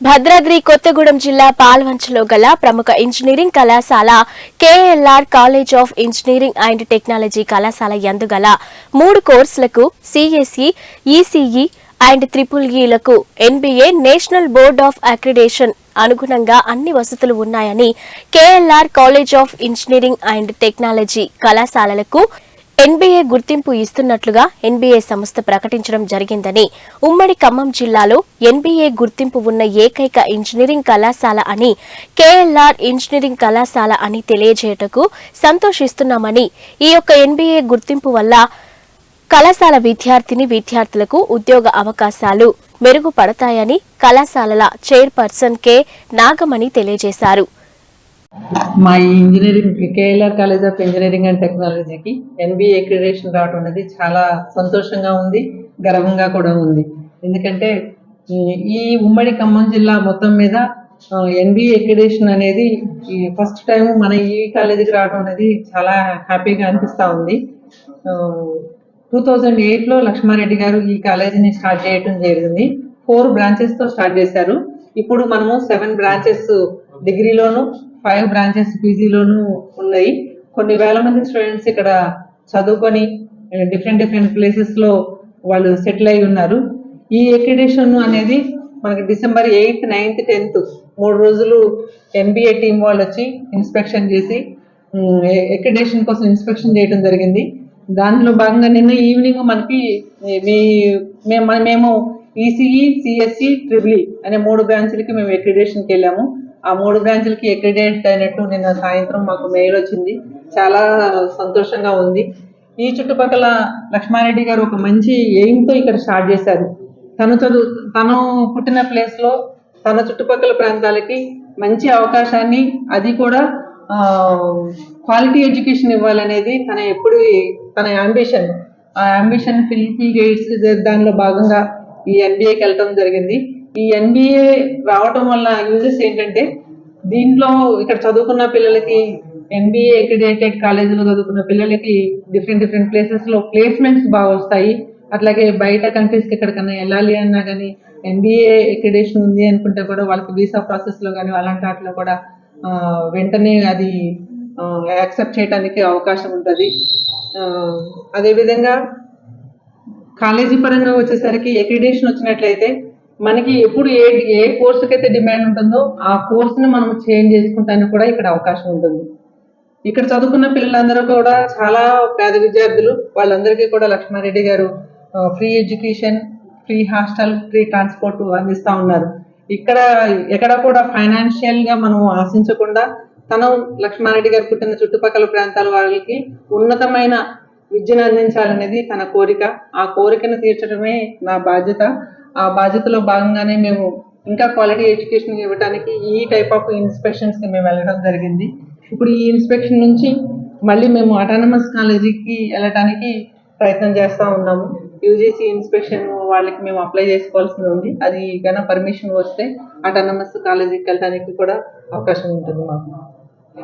భద్రాద్రి కొత్తగూడెం జిల్లా పాల్వంచలో గల ప్రముఖ ఇంజనీరింగ్ కళాశాల KLR college of engineering and technology కళాశాల యందు గల మూడు కోర్సులకు CSE ECE and triple ఈలకు NBA national board of accreditation అనుగుణంగా అన్ని వసతులు ఉన్నాయని KLR college of engineering and technology కళాశాలలకు ఎన్బీఏ గుర్తింపు ఇస్తున్నట్లుగా ఎన్బీఏ సంస్థ ప్రకటించడం జరిగిందని ఉమ్మడి ఖమ్మం జిల్లాలో ఎన్బీఏ గుర్తింపు ఉన్న ఏకైక ఇంజనీరింగ్ కళాశాల అని కేఎల్ఆర్ ఇంజనీరింగ్ కళాశాల అని తెలియజేయటకు సంతోషిస్తున్నామని ఈ యొక్క ఎన్బీఏ గుర్తింపు వల్ల కళాశాల విద్యార్థిని విద్యార్థులకు ఉద్యోగ అవకాశాలు మెరుగుపడతాయని కళాశాలల చైర్పర్సన్ కె నాగమణి తెలియజేశారు. మా ఈ engineering KLR college of engineering and టెక్నాలజీకి ఎన్బిఏ అక్రిడేషన్ రావడం అనేది చాలా సంతోషంగా ఉంది గర్వంగా కూడా ఉంది. ఎందుకంటే ఈ- ఉమ్మడి ఖమ్మం జిల్లా మొత్తం మీద ఎన్బిఏ అక్రిడేషన్ అనేది ఫస్ట్ టైం మన ఈ కాలేజీకి రావడం అనేది చాలా హ్యాపీగా అనిపిస్తూ ఉంది. టూ థౌజండ్ ఎయిట్లో లక్ష్మారెడ్డి గారు ఈ కాలేజీని స్టార్ట్ చేయడం జరిగింది. ఫోర్ బ్రాంచెస్తో స్టార్ట్ చేశారు. ఇప్పుడు మనము సెవెన్ బ్రాంచెస్ డిగ్రీలోను ఫైవ్ బ్రాంచెస్ పీజీలోను ఉన్నాయి. కొన్ని వేల మంది స్టూడెంట్స్ ఇక్కడ చదువుకొని డిఫరెంట్ డిఫరెంట్ ప్లేసెస్లో వాళ్ళు సెటిల్ అయి ఉన్నారు. ఈ ఎక్రిడేషన్ అనేది మనకి డిసెంబర్ ఎయిత్ నైన్త్ టెన్త్ మూడు రోజులు ఎన్బిఏ టీం వాళ్ళు వచ్చి ఇన్స్పెక్షన్ చేసి ఎక్రిడేషన్ కోసం ఇన్స్పెక్షన్ చేయడం జరిగింది. దానిలో భాగంగా నిన్న ఈవినింగ్ మనకి మీ మేము మేము ఈసీఈ సిఎస్సి ట్రిబుల్ అనే మూడు బ్రాంచ్లకి మేము ఎక్రిడేషన్కి వెళ్ళాము. ఆ మూడు బ్రాంచ్లకి ఎక్రిడేట్ అయినట్టు నిన్న సాయంత్రం మాకు మెయిల్ వచ్చింది. చాలా సంతోషంగా ఉంది. ఈ చుట్టుపక్కల లక్ష్మారెడ్డి గారు ఒక మంచి ఎయిమ్తో ఇక్కడ స్టార్ట్ చేశారు. తను చదువు తను పుట్టిన ప్లేస్లో తన చుట్టుపక్కల ప్రాంతాలకి మంచి అవకాశాన్ని అది కూడా క్వాలిటీ ఎడ్యుకేషన్ ఇవ్వాలనేది తన ఎప్పుడు తన అంబిషన్ ఆ అంబిషన్ ఫిల్ఫిల్ గేట్స్ దానిలో భాగంగా ఈ ఎన్బిఏకి వెళ్ళటం జరిగింది. ఈ ఎన్బిఏ రావటం వల్ల యూజెస్ ఏంటంటే దీంట్లో ఇక్కడ చదువుకున్న పిల్లలకి ఎంబీఏ అక్రిడేటెడ్ కాలేజీలో చదువుకున్న పిల్లలకి డిఫరెంట్ డిఫరెంట్ ప్లేసెస్లో ప్లేస్మెంట్స్ బాగా వస్తాయి. అట్లాగే బయట కంట్రీస్కి ఎక్కడికన్నా వెళ్ళాలి అన్నా కానీ ఎంబీఏ అక్రిడేషన్ ఉంది అనుకుంటే కూడా వాళ్ళకి వీసా ప్రాసెస్లో కానీ అలాంటి వాటిలో కూడా వెంటనే అది యాక్సెప్ట్ చేయడానికి అవకాశం ఉంటుంది. అదేవిధంగా కాలేజీ పరంగా వచ్చేసరికి అక్రిడేషన్ వచ్చినట్లయితే మనకి ఎప్పుడు ఏ ఏ కోర్సుకి అయితే డిమాండ్ ఉంటుందో ఆ కోర్సుని మనం చేంజ్ చేసుకుంటానికి కూడా ఇక్కడ అవకాశం ఉంటుంది. ఇక్కడ చదువుకున్న పిల్లలందరూ కూడా చాలా పేద విద్యార్థులు వాళ్ళందరికీ కూడా లక్ష్మారెడ్డి గారు free education free hostel free transport అందిస్తా ఉన్నారు. ఇక్కడ ఎక్కడ కూడా ఫైనాన్షియల్గా మనం ఆశించకుండా తను లక్ష్మారెడ్డి గారు పుట్టిన చుట్టుపక్కల ప్రాంతాల వాళ్ళకి ఉన్నతమైన విద్యను అందించాలనేది తన కోరిక. ఆ కోరికను తీర్చడమే నా బాధ్యత. ఆ బాధ్యతలో భాగంగానే మేము ఇంకా క్వాలిటీ ఎడ్యుకేషన్ ఇవ్వడానికి ఈ టైప్ ఆఫ్ ఇన్స్పెక్షన్స్కి మేము వెళ్ళడం జరిగింది. ఇప్పుడు ఈ ఇన్స్పెక్షన్ నుంచి మళ్ళీ మేము అటానమస్ కాలేజీకి వెళ్ళడానికి ప్రయత్నం చేస్తూ ఉన్నాము. యూజీసీ ఇన్స్పెక్షన్ వాళ్ళకి మేము అప్లై చేసుకోవాల్సి ఉంది. అది కనుక పర్మిషన్ వస్తే అటానమస్ కాలేజీకి వెళ్ళడానికి కూడా అవకాశం ఉంటుంది మాకు.